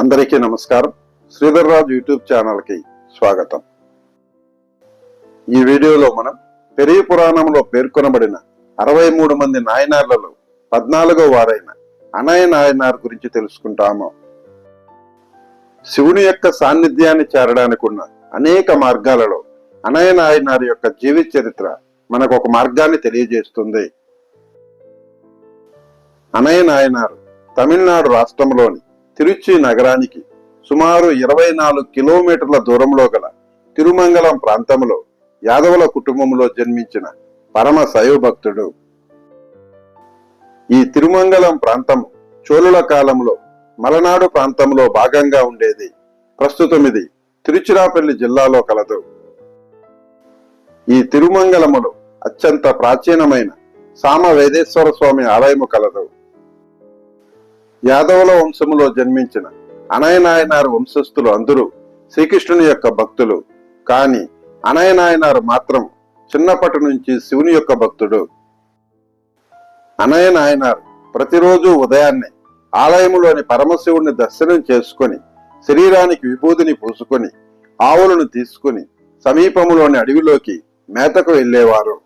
అందరికీ నమస్కారం. శ్రీధర్ రాజు యూట్యూబ్ ఛానల్కి స్వాగతం. ఈ వీడియోలో మనం పెరియ పురాణంలో పేర్కొనబడిన అరవై మూడు మంది నాయనార్లలో పద్నాలుగో వారైన అనయ నాయనార్ గురించి తెలుసుకుంటాము. శివుని యొక్క సాన్నిధ్యాన్ని చేరడానికి ఉన్న అనేక మార్గాలలో అనయ నాయనార్ యొక్క జీవిత చరిత్ర మనకు ఒక మార్గాన్ని తెలియజేస్తుంది. అనయ నాయనారు తమిళనాడు రాష్ట్రంలోని తిరుచి నగరానికి సుమారు ఇరవై నాలుగు కిలోమీటర్ల దూరంలో గల తిరుమంగళం ప్రాంతంలో యాదవుల కుటుంబంలో జన్మించిన పరమ శైవ భక్తుడు ఈ తిరుమంగళం ప్రాంతం చోళుల కాలంలో మలనాడు ప్రాంతంలో భాగంగా ఉండేది. ప్రస్తుతం ఇది తిరుచిరాపల్లి జిల్లాలో కలదు. ఈ తిరుమంగళములో అత్యంత ప్రాచీనమైన సామ వేదేశ్వర స్వామి ఆలయము కలదు. యాదవుల వంశములో జన్మించిన అనయనాయనారు వంశస్థులు అందరూ శ్రీకృష్ణుని యొక్క భక్తులు. కాని అనయనాయనారు మాత్రం చిన్నప్పటి నుంచి శివుని యొక్క భక్తుడు. అనయనాయనారు ప్రతిరోజు ఉదయాన్నే ఆలయములోని పరమశివుణ్ణి దర్శనం చేసుకొని శరీరానికి విభూతిని పూసుకొని ఆవులను తీసుకుని సమీపములోని అడవిలోకి మేతకు వెళ్ళేవారు.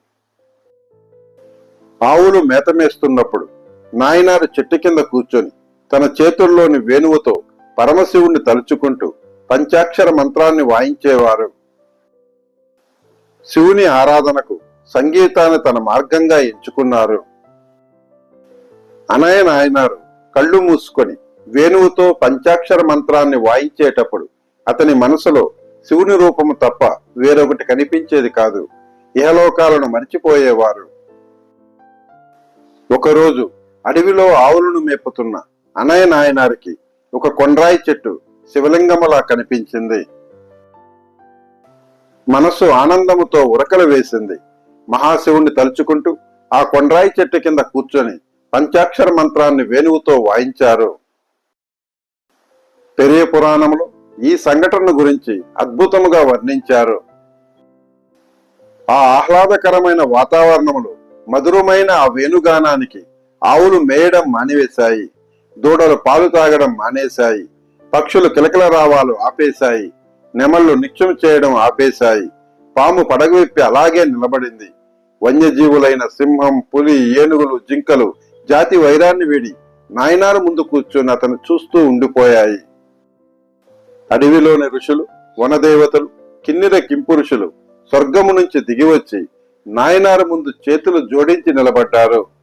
ఆవులు మేత మేస్తున్నప్పుడు నాయనారు చెట్టు కింద కూర్చొని తన చేతుల్లోని వేణువుతో పరమశివుణ్ణి తలుచుకుంటూ పంచాక్షర మంత్రాన్ని వాయించేవారు. శివుని ఆరాధనకు సంగీతాన్ని తన మార్గంగా ఎంచుకున్నారు. అనయ నాయనారు కళ్ళు మూసుకొని వేణువుతో పంచాక్షర మంత్రాన్ని వాయించేటప్పుడు అతని మనసులో శివుని రూపము తప్ప వేరొకటి కనిపించేది కాదు. ఇహలోకాలను మరిచిపోయేవారు. ఒకరోజు అడవిలో ఆవులను మేపుతున్న అనయ నాయనారికి ఒక కొండ్రాయి చెట్టు శివలింగములా కనిపించింది. మనస్సు ఆనందముతో ఉరకలు వేసింది. మహాశివుణ్ణి తలుచుకుంటూ ఆ కొండ్రాయి చెట్టు కింద కూర్చొని పంచాక్షర మంత్రాన్ని వేణువుతో వాయించారు. పెరియ పురాణంలో ఈ సంఘటన గురించి అద్భుతముగా వర్ణించారు. ఆ ఆహ్లాదకరమైన వాతావరణములు మధురమైన ఆ వేణుగానానికి ఆవులు మేయడం మానివేశాయి. దూడలు పాలు తాగడం మానేశాయి. పక్షులు కిలకిల రావాలు ఆపేశాయి. నెమళ్ళు నిత్యం చేయడం ఆపేశాయి. పాము పడగవిప్పి అలాగే నిలబడింది. వన్యజీవులైన సింహం పులి ఏనుగులు జింకలు జాతి వైరాన్ని వీడి నాయనారు ముందు కూర్చొని అతను చూస్తూ ఉండిపోయాయి. అడవిలోని ఋషులు వనదేవతలు కిన్నెర కింపురుషులు స్వర్గము నుంచి దిగివచ్చి నాయనారు ముందు చేతులు జోడించి నిలబడ్డారు.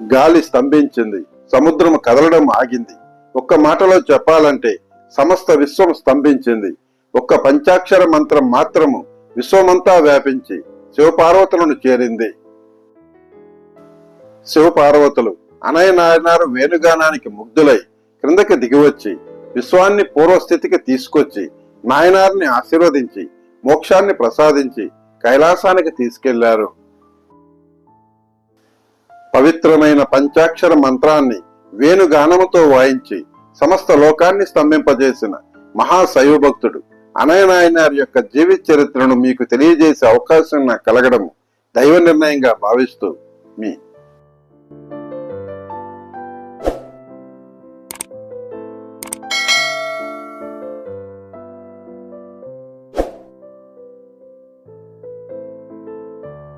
గాలి స్తంభించింది. సముద్రం కదలడం ఆగింది. ఒక్క మాటలో చెప్పాలంటే సమస్త విశ్వం స్తంభించింది. ఒక్క పంచాక్షర మంత్రం మాత్రము విశ్వమంతా వ్యాపించి శివపార్వతులను చేరింది. శివపార్వతులు అనయ నాయనారు వేణుగానానికి ముగ్ధులై క్రిందకి దిగివచ్చి విశ్వాన్ని పూర్వస్థితికి తీసుకొచ్చి నాయనారిని ఆశీర్వదించి మోక్షాన్ని ప్రసాదించి కైలాసానికి తీసుకెళ్ళారు. పవిత్రమైన పంచాక్షర మంత్రాన్ని వేణుగానముతో వాయించి సమస్త లోకాన్ని స్తంభింపజేసిన మహాశైవభక్తుడు అనయనాయనార్ యొక్క జీవిత చరిత్రను మీకు తెలియజేసే అవకాశం నాకు కలగడం దైవ నిర్ణయంగా భావిస్తూ మీ